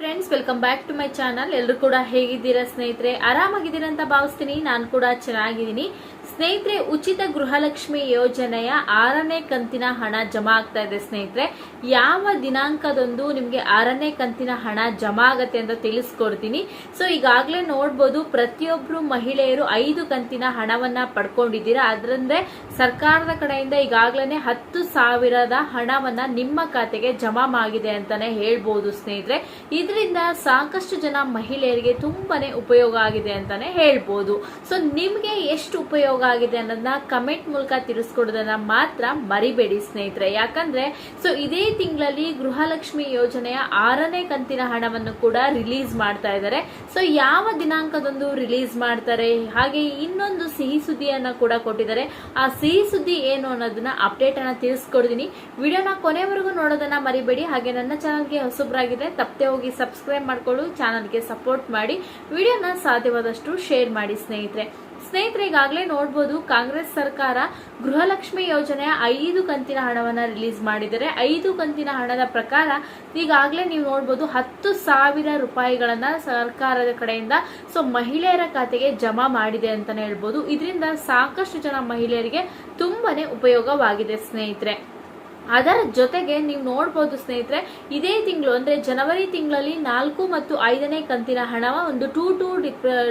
Friends welcome back to my channel ಎಲ್ಲರೂ ಕೂಡ ಹೇಗಿದ್ದೀರಾ ಸ್ನೇಹಿತರೆ? ಆರಾಮಾಗಿದ್ದೀರಾ ಅಂತ ಭಾವಿಸ್ತೀನಿ. ನಾನು ಕೂಡ ಚೆನ್ನಾಗಿದ್ದೀನಿ. ಸ್ನೇಹಿತರೆ, ಉಚಿತ ಗೃಹಲಕ್ಷ್ಮಿ ಯೋಜನೆಯ ಆರನೇ ಕಂತಿನ ಹಣ ಜಮಾ ಆಗ್ತಾ ಇದೆ ಸ್ನೇಹಿತರೆ. ಯಾವ ದಿನಾಂಕದಂದು ನಿಮಗೆ ಆರನೇ ಕಂತಿನ ಹಣ ಜಮಾ ಆಗತ್ತೆ ಅಂತ ತಿಳಿಸ್ಕೊಡ್ತೀನಿ. ಸೊ ಈಗಾಗಲೇ ನೋಡ್ಬೋದು ಪ್ರತಿಯೊಬ್ಬರು ಮಹಿಳೆಯರು ಐದು ಕಂತಿನ ಹಣವನ್ನ ಪಡ್ಕೊಂಡಿದ್ದೀರಾ. ಅದರಂದ್ರೆ ಸರ್ಕಾರದ ಕಡೆಯಿಂದ ಈಗಾಗಲೇ ಹತ್ತು ಸಾವಿರದ ಹಣವನ್ನ ನಿಮ್ಮ ಖಾತೆಗೆ ಜಮಾ ಆಗಿದೆ ಅಂತಾನೆ ಹೇಳ್ಬೋದು ಸ್ನೇಹಿತರೆ. ಇದರಿಂದ ಸಾಕಷ್ಟು ಜನ ಮಹಿಳೆಯರಿಗೆ ತುಂಬಾನೇ ಉಪಯೋಗ ಆಗಿದೆ ಅಂತಾನೆ ಹೇಳ್ಬೋದು. ಸೊ ನಿಮ್ಗೆ ಎಷ್ಟು ಉಪಯೋಗ ಆಗಿದೆ ಅನ್ನೋದನ್ನ ಕಮೆಂಟ್ ಮೂಲಕ ತಿಳಿಸ್ಕೊಡೋದನ್ನ ಮಾತ್ರ ಮರಿಬೇಡಿ ಸ್ನೇಹಿತರೆ. ಯಾಕಂದ್ರೆ ಸೊ ಇದೇ ತಿಂಗಳಲ್ಲಿ ಗೃಹಲಕ್ಷ್ಮಿ ಯೋಜನೆಯ ಆರನೇ ಕಂತಿನ ಹಣವನ್ನು ಕೂಡ ರಿಲೀಸ್ ಮಾಡ್ತಾ ಇದ್ದಾರೆ ಸೊ ಯಾವ ದಿನಾಂಕದಂದು ರಿಲೀಸ್ ಮಾಡ್ತಾರೆ, ಹಾಗೆ ಇನ್ನೊಂದು ಸಿಹಿ ಸುದ್ದಿಯನ್ನ ಕೂಡ ಕೊಟ್ಟಿದ್ದಾರೆ ಆ ಸಿಹಿ ಸುದ್ದಿ ಏನು ಅನ್ನೋದನ್ನ ಅಪ್ಡೇಟ್ ಅನ್ನ ತಿಳಿಸ್ಕೊಡ್ತೀನಿ. ವಿಡಿಯೋನ ಕೊನೆವರೆಗೂ ನೋಡೋದನ್ನ ಮರಿಬೇಡಿ. ಹಾಗೆ ನನ್ನ ಚಾನಲ್ಗೆ ಹೊಸಬ್ರಾಗಿದ್ರೆ ತಪ್ಪದೆ ಹೋಗಿ ಸಬ್ಸ್ಕ್ರೈಬ್ ಮಾಡ್ಕೊಳ್ಳು, ಚಾನಲ್ಗೆ ಸಪೋರ್ಟ್ ಮಾಡಿ, ವಿಡಿಯೋನ ಸಾಧ್ಯವಾದಷ್ಟು ಶೇರ್ ಮಾಡಿ ಸ್ನೇಹಿತರೆ. ಸ್ನೇಹಿತರೆ ಈಗಾಗಲೇ ನೋಡ್ಬೋದು, ಕಾಂಗ್ರೆಸ್ ಸರ್ಕಾರ ಗೃಹಲಕ್ಷ್ಮಿ ಯೋಜನೆಯ ಐದು ಕಂತಿನ ಹಣವನ್ನು ರಿಲೀಸ್ ಮಾಡಿದ್ದಾರೆ. ಐದು ಕಂತಿನ ಹಣದ ಪ್ರಕಾರ ಈಗಾಗಲೇ ನೀವು ನೋಡ್ಬೋದು ಹತ್ತು ಸಾವಿರ ರೂಪಾಯಿಗಳನ್ನ ಸರ್ಕಾರದ ಕಡೆಯಿಂದ ಸೊ ಮಹಿಳೆಯರ ಖಾತೆಗೆ ಜಮಾ ಮಾಡಿದೆ ಅಂತಾನೆ ಹೇಳ್ಬೋದು. ಇದರಿಂದ ಸಾಕಷ್ಟು ಜನ ಮಹಿಳೆಯರಿಗೆ ತುಂಬಾನೇ ಉಪಯೋಗವಾಗಿದೆ ಸ್ನೇಹಿತರೆ. ಅದರ ಜೊತೆಗೆ ನೀವು ನೋಡ್ಬೋದು ಸ್ನೇಹಿತರೆ, ಇದೇ ತಿಂಗಳು, ಅಂದ್ರೆ ಜನವರಿ ತಿಂಗಳಲ್ಲಿ ನಾಲ್ಕು ಮತ್ತು ಐದನೇ ಕಂತಿನ ಹಣ ಒಂದು ಟೂ ಟೂ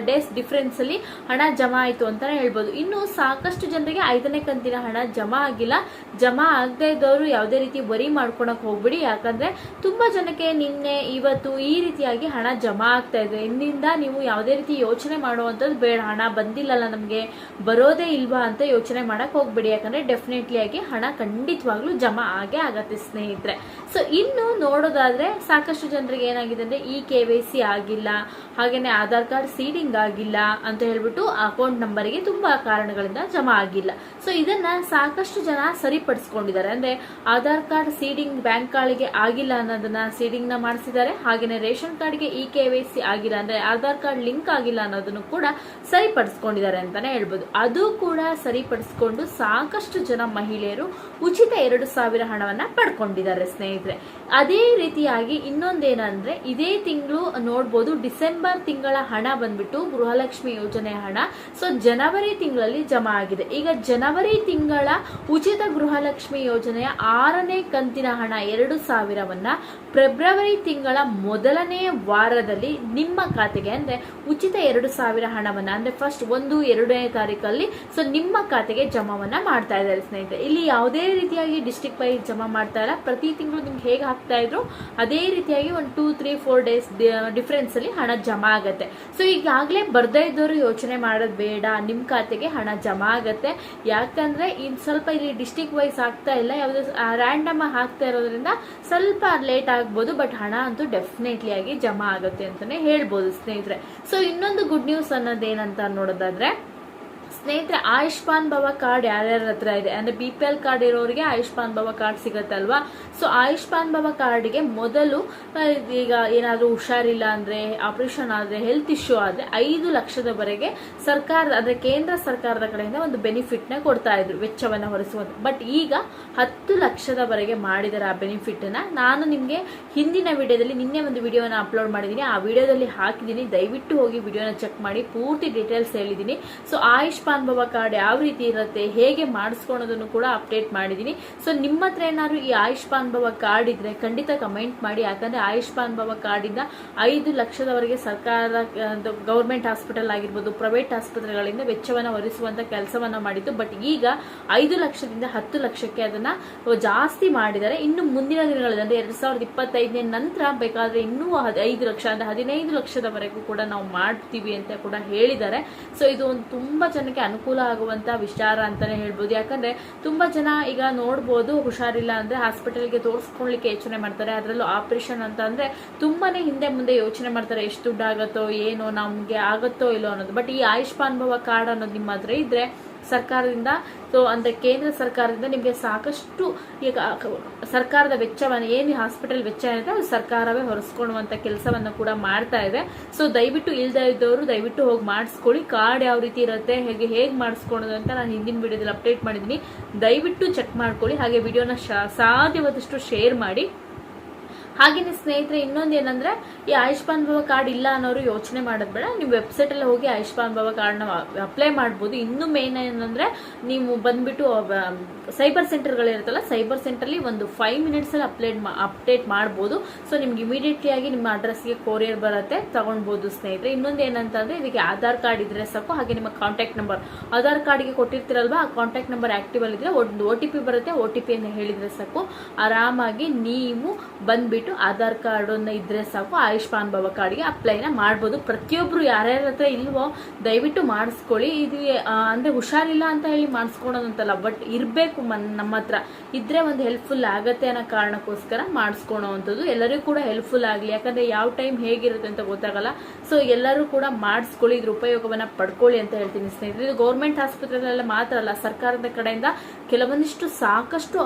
ಡೇಸ್ ಡಿಫ್ರೆನ್ಸ್ ಅಲ್ಲಿ ಹಣ ಜಮಾ ಆಯಿತು ಅಂತಾನೆ ಹೇಳ್ಬೋದು. ಇನ್ನು ಸಾಕಷ್ಟು ಜನರಿಗೆ ಐದನೇ ಕಂತಿನ ಹಣ ಜಮಾ ಆಗಿಲ್ಲ. ಜಮಾ ಆಗದೇ ಇದ್ದವರು ಯಾವುದೇ ರೀತಿ ವರಿ ಮಾಡ್ಕೊಳಕ್ ಹೋಗ್ಬಿಡಿ. ಯಾಕಂದ್ರೆ ತುಂಬಾ ಜನಕ್ಕೆ ನಿನ್ನೆ, ಇವತ್ತು ಈ ರೀತಿಯಾಗಿ ಹಣ ಜಮಾ ಆಗ್ತಾ ಇದೆ. ಇಂದಿಂದ ನೀವು ಯಾವುದೇ ರೀತಿ ಯೋಚನೆ ಮಾಡುವಂಥದ್ದು ಬೇಡ. ಹಣ ಬಂದಿಲ್ಲಲ್ಲ ನಮಗೆ, ಬರೋದೇ ಇಲ್ವಾ ಅಂತ ಯೋಚನೆ ಮಾಡಕ್ ಹೋಗ್ಬಿಡಿ. ಯಾಕಂದ್ರೆ ಡೆಫಿನೆಟ್ಲಿ ಆಗಿ ಹಣ ಖಂಡಿತವಾಗ್ಲೂ ಜಮಾ ಆಗೇ ಆಗತ್ತೆ ಸ್ನೇಹಿತರೆ. ಸೊ ಇನ್ನು ನೋಡೋದಾದ್ರೆ ಸಾಕಷ್ಟು ಜನರಿಗೆ ಏನಾಗಿದೆ ಅಂದ್ರೆ ಈ ಕೆ ವೈ ಸಿ ಆಗಿಲ್ಲ, ಹಾಗೇನೆ ಆಧಾರ್ ಕಾರ್ಡ್ ಸೀಡಿಂಗ್ ಆಗಿಲ್ಲ ಅಂತ ಹೇಳ್ಬಿಟ್ಟು ಅಕೌಂಟ್ ನಂಬರ್ಗೆ ತುಂಬಾ ಕಾರಣಗಳಿಂದ ಜಮಾ ಆಗಿಲ್ಲ. ಸೊ ಇದನ್ನ ಸಾಕಷ್ಟು ಜನ ಸರಿಪಡಿಸ್ಕೊಂಡಿದ್ದಾರೆ. ಅಂದ್ರೆ ಆಧಾರ್ ಕಾರ್ಡ್ ಸೀಡಿಂಗ್ ಬ್ಯಾಂಕ್ ಕಾರ್ಡ್ಗೆ ಆಗಿಲ್ಲ ಅನ್ನೋದನ್ನ ಸೀಡಿಂಗ್ನ ಮಾಡಿಸಿದ್ದಾರೆ. ಹಾಗೇನೆ ರೇಷನ್ ಕಾರ್ಡ್ಗೆ ಇ ಕೆ ವೈ ಸಿ ಆಗಿಲ್ಲ ಅಂದ್ರೆ ಆಧಾರ್ ಕಾರ್ಡ್ ಲಿಂಕ್ ಆಗಿಲ್ಲ ಅನ್ನೋದನ್ನು ಕೂಡ ಸರಿಪಡಿಸ್ಕೊಂಡಿದ್ದಾರೆ ಅಂತಾನೆ ಹೇಳ್ಬೋದು. ಅದು ಕೂಡ ಸರಿಪಡಿಸ್ಕೊಂಡು ಸಾಕಷ್ಟು ಜನ ಮಹಿಳೆಯರು ಉಚಿತ ಎರಡು ಸಾವಿರ ಹಣವನ್ನ ಪಡ್ಕೊಂಡಿದ್ದಾರೆ ಸ್ನೇಹಿತರೆ. ಅದೇ ರೀತಿಯಾಗಿ ಇನ್ನೊಂದೇನಂದ್ರೆ, ಇದೇ ತಿಂಗಳು ನೋಡ್ಬೋದು, ಡಿಸೆಂಬರ್ ತಿಂಗಳ ಹಣ ಬಂದ್ಬಿಟ್ಟು ಗೃಹಲಕ್ಷ್ಮಿ ಯೋಜನೆ ಹಣ. ಸೊ, ಜನವರಿ ತಿಂಗಳಲ್ಲಿ ಜಮಾ ಆಗಿದೆ. ಈಗ ಜನವರಿ ತಿಂಗಳ ಉಚಿತ ಗೃಹಲಕ್ಷ್ಮಿ ಯೋಜನೆಯ ಆರನೇ ಕಂತಿನ ಹಣ ಎರಡು ಸಾವಿರವನ್ನ ಫೆಬ್ರವರಿ ತಿಂಗಳ ಮೊದಲನೇ ವಾರದಲ್ಲಿ ನಿಮ್ಮ ಖಾತೆಗೆ ಅಂದ್ರೆ ಉಚಿತ ಎರಡು ಸಾವಿರ ಹಣವನ್ನ ಅಂದ್ರೆ ಫಸ್ಟ್ ಒಂದು, ಎರಡನೇ ತಾರೀಕಲ್ಲಿ ಸೊ ನಿಮ್ಮ ಖಾತೆಗೆ ಜಮಾವನ್ನ ಮಾಡ್ತಾ ಇದ್ದಾರೆ ಸ್ನೇಹಿತರೆ. ಇಲ್ಲಿ ಯಾವುದೇ ರೀತಿಯಾಗಿ ಡಿಸ್ಟಿಕ್ ವೈಸ್ ಜಮಾ ಮಾಡ್ತಾ ಇಲ್ಲ. ಪ್ರತಿ ತಿಂಗಳು ನಿಮ್ಗೆ ಹೇಗೆ ಹಾಕ್ತಾ ಇದ್ರು, ಅದೇ ರೀತಿಯಾಗಿ ಒಂದು two three four days difference ಅಲ್ಲಿ ಹಣ ಜಮಾ ಆಗುತ್ತೆ. ಸೊ ಈಗಾಗಲೇ ಬರ್ದೇ ಇದ್ದವರು ಯೋಚನೆ ಮಾಡೋದು ಬೇಡ. ನಿಮ್ಮ ಖಾತೆಗೆ ಹಣ ಜಮಾ ಆಗುತ್ತೆ. ಯಾಕಂದ್ರೆ ಇನ್ ಸ್ವಲ್ಪ ಇಲ್ಲಿ ಡಿಸ್ಟಿಕ್ ವೈಸ್ ಆಗ್ತಾ ಇಲ್ಲ. ಯಾವುದೇ ರ್ಯಾಂಡಮ್ ಹಾಕ್ತಾ ಇರೋದ್ರಿಂದ ಸ್ವಲ್ಪ ಲೇಟ್ ಆಗ್ಬೋದು ಬಟ್ ಹಣ ಅಂತೂ ಡೆಫಿನೆಟ್ಲಿ ಆಗಿ ಜಮಾ ಆಗುತ್ತೆ ಅಂತಾನೆ ಹೇಳ್ಬೋದು ಸ್ನೇಹಿತರೆ. ಸೊ ಇನ್ನೊಂದು ಗುಡ್ ನ್ಯೂಸ್ ಅನ್ನೋದೇನಂತ ನೋಡೋದಾದ್ರೆ ಸ್ನೇಹಿತರೆ, ಆಯುಷ್ಮಾನ್ ಭವ ಕಾರ್ಡ್ ಯಾರ್ಯಾರ ಹತ್ರ ಇದೆ? ಅಂದ್ರೆ ಬಿ ಪಿ ಎಲ್ ಕಾರ್ಡ್ ಇರೋರಿಗೆ ಆಯುಷ್ಮಾನ್ ಭವ ಕಾರ್ಡ್ ಸಿಗತ್ತಲ್ವಾ? ಸೊ ಆಯುಷ್ಮಾನ್ ಭವ ಕಾರ್ಡ್ಗೆ ಮೊದಲು ಈಗ ಏನಾದರೂ ಹುಷಾರಿಲ್ಲ ಅಂದ್ರೆ ಆಪರೇಷನ್ ಆದ್ರೆ ಹೆಲ್ತ್ ಇಶ್ಯೂ ಆದ್ರೆ, ಐದು ಲಕ್ಷದವರೆಗೆ ಸರ್ಕಾರ ಅಂದ್ರೆ ಕೇಂದ್ರ ಸರ್ಕಾರದ ಕಡೆಯಿಂದ ಒಂದು ಬೆನಿಫಿಟ್ನ ಕೊಡ್ತಾ ಇದ್ರು, ವೆಚ್ಚವನ್ನ ಹೊರಿಸುವಂತ. ಬಟ್ ಈಗ ಹತ್ತು ಲಕ್ಷದವರೆಗೆ ಮಾಡಿದರೆ ಆ ಬೆನಿಫಿಟ್ನ ನಾನು ನಿಮ್ಗೆ ಹಿಂದಿನ ವಿಡಿಯೋದಲ್ಲಿ ನಿನ್ನೆ ಒಂದು ವಿಡಿಯೋನ ಅಪ್ಲೋಡ್ ಮಾಡಿದ್ದೀನಿ. ಆ ವಿಡಿಯೋದಲ್ಲಿ ಹಾಕಿದ್ದೀನಿ. ದಯವಿಟ್ಟು ಹೋಗಿ ವಿಡಿಯೋನ ಚೆಕ್ ಮಾಡಿ. ಪೂರ್ತಿ ಡೀಟೇಲ್ಸ್ ಹೇಳಿದ್ದೀನಿ. ಸೊ ಆಯುಷ್ಮಾನ್ ಭವ ಕಾರ್ಡ್ ಯಾವ ರೀತಿ ಇರುತ್ತೆ, ಹೇಗೆ ಮಾಡಿಸ್ಕೊಳೋದನ್ನು ಕೂಡ ಅಪ್ಡೇಟ್ ಮಾಡಿದ್ದೀನಿ ಸೊ ನಿಮ್ಮ ಹತ್ರ ಏನಾದ್ರು ಈ ಆಯುಷ್ಮಾನ್ ಅನುಭವ ಕಾರ್ಡ್ ಇದ್ರೆ ಖಂಡಿತ ಕಮೆಂಟ್ ಮಾಡಿ. ಯಾಕಂದ್ರೆ ಆಯುಷ್ಮಾನ್ ಅನುಭವ ಕಾರ್ಡ್ ಇಂದ ಐದು ಲಕ್ಷದವರೆಗೆ ಸರ್ಕಾರ ಗೌರ್ಮೆಂಟ್ ಹಾಸ್ಪಿಟಲ್ ಆಗಿರ್ಬೋದು ಪ್ರೈವೇಟ್ ಆಸ್ಪತ್ರೆಗಳಿಂದ ವೆಚ್ಚವನ್ನು ಹೊರಿಸುವಂತ ಕೆಲಸವನ್ನ ಮಾಡಿತ್ತು ಬಟ್ ಈಗ ಐದು ಲಕ್ಷದಿಂದ ಹತ್ತು ಲಕ್ಷಕ್ಕೆ ಅದನ್ನ ಜಾಸ್ತಿ ಮಾಡಿದ್ದಾರೆ. ಇನ್ನು ಮುಂದಿನ ದಿನಗಳಲ್ಲಿ, ಅಂದ್ರೆ ಎರಡ್ ಸಾವಿರದ ಇಪ್ಪತ್ತೈದನೇ ನಂತರ ಬೇಕಾದ್ರೆ ಇನ್ನೂ ಐದು ಲಕ್ಷ, ಅಂದ್ರೆ ಹದಿನೈದು ಲಕ್ಷದವರೆಗೂ ಕೂಡ ನಾವು ಮಾಡ್ತೀವಿ ಅಂತ ಕೂಡ ಹೇಳಿದ್ದಾರೆ. ಸೊ ಇದು ಒಂದು ತುಂಬಾ ಜನಕ್ಕೆ ಅನುಕೂಲ ಆಗುವಂತ ವಿಚಾರ ಅಂತಾನೆ ಹೇಳ್ಬೋದು. ಯಾಕಂದ್ರೆ ತುಂಬಾ ಜನ ಈಗ ನೋಡ್ಬೋದು, ಹುಷಾರಿಲ್ಲ ಅಂದ್ರೆ ಹಾಸ್ಪಿಟಲ್ಗೆ ತೋರಿಸ್ಕೊಳ್ಳಿಕ್ಕೆ ಯೋಚನೆ ಮಾಡ್ತಾರೆ. ಅದರಲ್ಲೂ ಆಪರೇಷನ್ ಅಂತ ಅಂದ್ರೆ ತುಂಬಾನೇ ಹಿಂದೆ ಮುಂದೆ ಯೋಚನೆ ಮಾಡ್ತಾರೆ, ಎಷ್ಟು ದುಡ್ಡು ಏನೋ ನಮ್ಗೆ ಆಗತ್ತೋ ಇಲ್ಲೋ ಅನ್ನೋದು. ಬಟ್ ಈ ಆಯುಷ್ಮಾನ್ ಭವ ಕಾರ್ಡ್ ಅನ್ನೋದು ನಿಮ್ಮ ಹತ್ರ ಇದ್ರೆ ಸರ್ಕಾರದಿಂದ. ಸೊ ಅಂದ್ರೆ ಕೇಂದ್ರ ಸರ್ಕಾರದಿಂದ ನಿಮಗೆ ಸಾಕಷ್ಟು ಈಗ ಸರ್ಕಾರದ ವೆಚ್ಚವನ್ನು, ಏನು ಹಾಸ್ಪಿಟಲ್ ವೆಚ್ಚ ಏನಿದೆ ಅದು ಸರ್ಕಾರವೇ ಹೊರಿಸ್ಕೊಳ್ಳುವಂತ ಕೆಲಸವನ್ನು ಕೂಡ ಮಾಡ್ತಾ ಇದೆ. ಸೊ ದಯವಿಟ್ಟು ಇಲ್ದೇ ಇದ್ದವರು ದಯವಿಟ್ಟು ಹೋಗಿ ಮಾಡಿಸ್ಕೊಳ್ಳಿ. ಕಾರ್ಡ್ ಯಾವ ರೀತಿ ಇರುತ್ತೆ, ಹೇಗೆ ಹೇಗೆ ಮಾಡಿಸ್ಕೊಳ್ಳೋದು ಅಂತ ನಾನು ಹಿಂದಿನ ವಿಡಿಯೋದಲ್ಲಿ ಅಪ್ಡೇಟ್ ಮಾಡಿದ್ದೀನಿ. ದಯವಿಟ್ಟು ಚೆಕ್ ಮಾಡ್ಕೊಳ್ಳಿ. ಹಾಗೆ ವಿಡಿಯೋನ ಸಾಧ್ಯವಾದಷ್ಟು ಶೇರ್ ಮಾಡಿ. ಹಾಗೆಯೇ ಸ್ನೇಹಿತರೆ, ಇನ್ನೊಂದು ಏನಂದ್ರೆ, ಈ ಆಯುಷ್ಮಾನ್ ಭವ ಕಾರ್ಡ್ ಇಲ್ಲ ಅನ್ನೋರು ಯೋಚನೆ ಮಾಡೋದು ಬೇಡ. ನೀವು ವೆಬ್ಸೈಟ್ ಅಲ್ಲಿ ಹೋಗಿ ಆಯುಷ್ಮಾನ್ ಭವ ಕಾರ್ಡ್ನ ಅಪ್ಲೈ ಮಾಡ್ಬೋದು. ಇನ್ನು ಮೇನ್ ಏನಂದ್ರೆ, ನೀವು ಬಂದ್ಬಿಟ್ಟು ಸೈಬರ್ ಸೆಂಟರ್ಗಳಿರುತ್ತಲ್ಲ ಸೈಬರ್ ಸೆಂಟರ್ಲಿ ಒಂದು ಫೈವ್ ಮಿನಿಟ್ಸ್ ಅಲ್ಲಿ ಅಪ್ಲೈಡ್ ಅಪ್ಡೇಟ್ ಮಾಡ್ಬೋದು. ಸೊ ನಿಮ್ಗೆ ಇಮಿಡಿಯೇಟ್ಲಿ ಆಗಿ ನಿಮ್ಮ ಅಡ್ರೆಸ್ಗೆ ಕೊರಿಯರ್ ಬರುತ್ತೆ ತಗೊಳ್ಬೋದು ಸ್ನೇಹಿತರೆ. ಇನ್ನೊಂದು ಏನಂತಂದ್ರೆ, ಇದಕ್ಕೆ ಆಧಾರ್ ಕಾರ್ಡ್ ಇದ್ರೆ ಸಾಕು. ಹಾಗೆ ನಿಮ್ಮ ಕಾಂಟ್ಯಾಕ್ಟ್ ನಂಬರ್ ಆಧಾರ್ ಕಾರ್ಡ್ಗೆ ಕೊಟ್ಟಿರ್ತೀರಲ್ವಾ, ಆ ಕಾಂಟ್ಯಾಕ್ಟ್ ನಂಬರ್ ಆಕ್ಟಿವ್ ಅಲ್ಲಿ ಇದ್ರೆ, ಒಂದು ಒ ಟಿ ಪಿ ಬರುತ್ತೆ. ಓ ಟಿ ಪಿ ಅಂತ ಹೇಳಿದ್ರೆ ಸಾಕು. ಆರಾಮಾಗಿ ನೀವು ಬಂದ್ಬಿಟ್ಟು ಆಧಾರ್ ಕಾರ್ಡ್ ಅನ್ನ ಇದ್ರೆ ಸಾಕು, ಆಯುಷ್ಮಾನ್ ಭವ ಕಾರ್ಡ್ಗೆ ಅಪ್ಲೈನ ಮಾಡ್ಬೋದು. ಪ್ರತಿಯೊಬ್ಬರು ಯಾರ್ಯಾರ ಹತ್ರ ಇಲ್ವೋ, ದಯವಿಟ್ಟು ಮಾಡಿಸ್ಕೊಳ್ಳಿ. ಇದು ಅಂದರೆ ಹುಷಾರಿಲ್ಲ ಅಂತ ಹೇಳಿ ಮಾಡಿಸ್ಕೊಳೋದಂತಲ್ಲ ಬಟ್ ಇರಬೇಕು ನಮ್ಮ ಹತ್ರ. ಇದ್ರೆ ಒಂದು ಹೆಲ್ಪ್ಫುಲ್ ಆಗತ್ತೆ ಅನ್ನೋ ಕಾರಣಕ್ಕೋಸ್ಕರ ಮಾಡಿಸ್ಕೊಳೋವಂಥದ್ದು. ಎಲ್ಲರಿಗೂ ಕೂಡ ಹೆಲ್ಪ್ಫುಲ್ ಆಗಲಿ. ಯಾಕಂದ್ರೆ ಯಾವ ಟೈಮ್ ಹೇಗಿರುತ್ತೆ ಅಂತ ಗೊತ್ತಾಗಲ್ಲ. ಸೊ ಎಲ್ಲರೂ ಕೂಡ ಮಾಡಿಸ್ಕೊಳ್ಳಿ. ಇದ್ರ ಉಪಯೋಗವನ್ನ ಪಡ್ಕೊಳ್ಳಿ ಅಂತ ಹೇಳ್ತೀನಿ ಸ್ನೇಹಿತರೆ. ಇದು ಗೌರ್ಮೆಂಟ್ ಆಸ್ಪತ್ರೆಗಳೆಲ್ಲ ಮಾತ್ರ ಅಲ್ಲ, ಸರ್ಕಾರದ ಕಡೆಯಿಂದ ಕೆಲವೊಂದಿಷ್ಟು ಸಾಕಷ್ಟು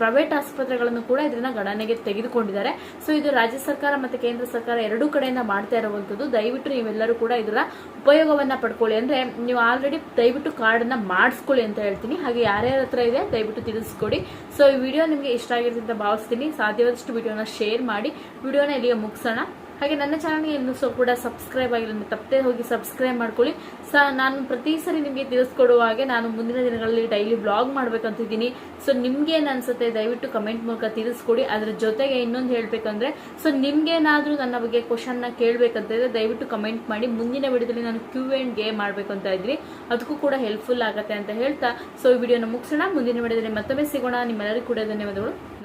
ಪ್ರೈವೇಟ್ ಆಸ್ಪತ್ರೆಗಳನ್ನು ಕೂಡ ಇದನ್ನ ಗಣನೆಗೆ ತೆಗೆದುಕೊಂಡಿದ್ದಾರೆ. ಸೊ ಇದು ರಾಜ್ಯ ಸರ್ಕಾರ ಮತ್ತೆ ಕೇಂದ್ರ ಸರ್ಕಾರ ಎರಡೂ ಕಡೆಯಿಂದ ಮಾಡ್ತಾ ಇರುವಂತದ್ದು. ದಯವಿಟ್ಟು ನೀವೆಲ್ಲರೂ ಕೂಡ ಇದರ ಉಪಯೋಗವನ್ನ ಪಡ್ಕೊಳ್ಳಿ. ಅಂದ್ರೆ ನೀವು ಆಲ್ರೆಡಿ ದಯವಿಟ್ಟು ಕಾರ್ಡ್ನ ಮಾಡಿಸ್ಕೊಳ್ಳಿ ಅಂತ ಹೇಳ್ತೀನಿ. ಹಾಗೆ ಯಾರ್ಯಾರ ಹತ್ರ ಇದೆ, ದಯವಿಟ್ಟು ತಿಳಿಸ್ಕೊಡಿ. ಸೊ ಈ ವಿಡಿಯೋ ನಿಮಗೆ ಇಷ್ಟ ಆಗಿರುತ್ತೆ ಅಂತ ಭಾವಿಸ್ತೀನಿ. ಸಾಧ್ಯವಾದಷ್ಟು ವಿಡಿಯೋನ ಶೇರ್ ಮಾಡಿ. ವಿಡಿಯೋನ ಇಲ್ಲಿಗೆ ಮುಗಿಸೋಣ. ಹಾಗೆ ನನ್ನ ಚಾನಲ್ಗೆ ಇನ್ನೂ ಕೂಡ ಸಬ್ಸ್ಕ್ರೈಬ್ ಆಗಿಲ್ಲ ತಪ್ಪದೆ ಹೋಗಿ ಸಬ್ಸ್ಕ್ರೈಬ್ ಮಾಡ್ಕೊಳ್ಳಿ. ಸ, ನಾನು ಪ್ರತಿ ಸರಿ ನಿಮಗೆ ತಿಳಿಸ್ಕೊಡುವ ಹಾಗೆ ನಾನು ಮುಂದಿನ ದಿನಗಳಲ್ಲಿ ಡೈಲಿ ಬ್ಲಾಗ್ ಮಾಡ್ಬೇಕಂತಿದ್ದೀನಿ. ಸೊ, ನಿಮ್ಗೆ ಅನ್ಸುತ್ತೆ ದಯವಿಟ್ಟು ಕಮೆಂಟ್ ಮೂಲಕ ತಿಳಿಸ್ಕೊಡಿ. ಅದ್ರ ಜೊತೆಗೆ ಇನ್ನೊಂದು ಹೇಳ್ಬೇಕಂದ್ರೆ, ಸೊ ನಿಮ್ಗೇನಾದ್ರೂ ನನ್ನ ಬಗ್ಗೆ ಕ್ವಶನ್ನ ಕೇಳ್ಬೇಕಂತ ಇದ್ರೆ ದಯವಿಟ್ಟು ಕಮೆಂಟ್ ಮಾಡಿ. ಮುಂದಿನ ವಿಡಿಯೋದಲ್ಲಿ ನಾನು ಕ್ಯೂ ಅಂಡ್ ಗೇ ಮಾಡ್ಬೇಕು ಅಂತ ಇದ್ರಿ ಅದಕ್ಕೂ ಕೂಡ ಹೆಲ್ಪ್ಫುಲ್ ಆಗತ್ತೆ ಅಂತ ಹೇಳ್ತಾ. ಸೊ, ಈ ವಿಡಿಯೋನ ಮುಗಿಸೋಣ. ಮುಂದಿನ ವಿಡಿಯೋದಲ್ಲಿ ಮತ್ತೊಮ್ಮೆ ಸಿಗೋಣ. ನಿಮ್ಮೆಲ್ಲರಿಗೂ ಕೂಡ ಧನ್ಯವಾದಗಳು.